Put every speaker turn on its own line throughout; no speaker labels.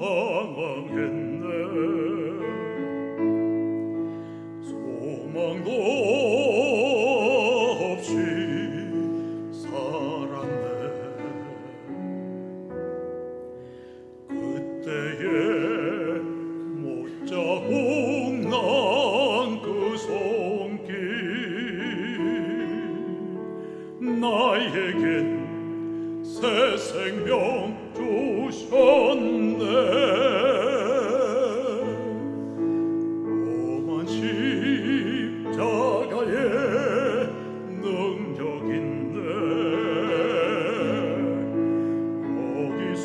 방황했네. 소망도 새 생명 주셨네. 오만 십자가의 능력인데 거기서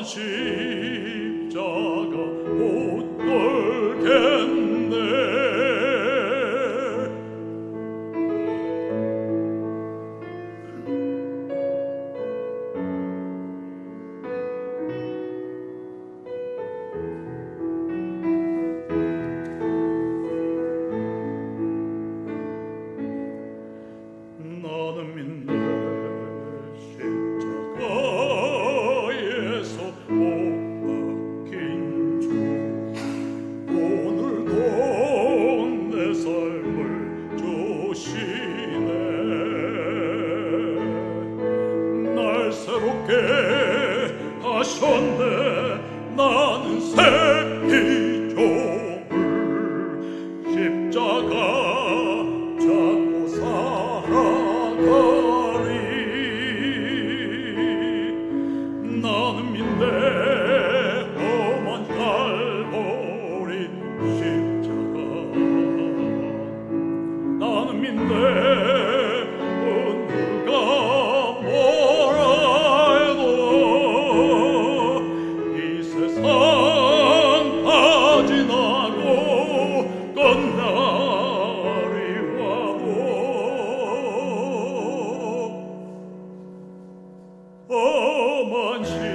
하시 새롭게 하셨네. 나는 새끼. 어머니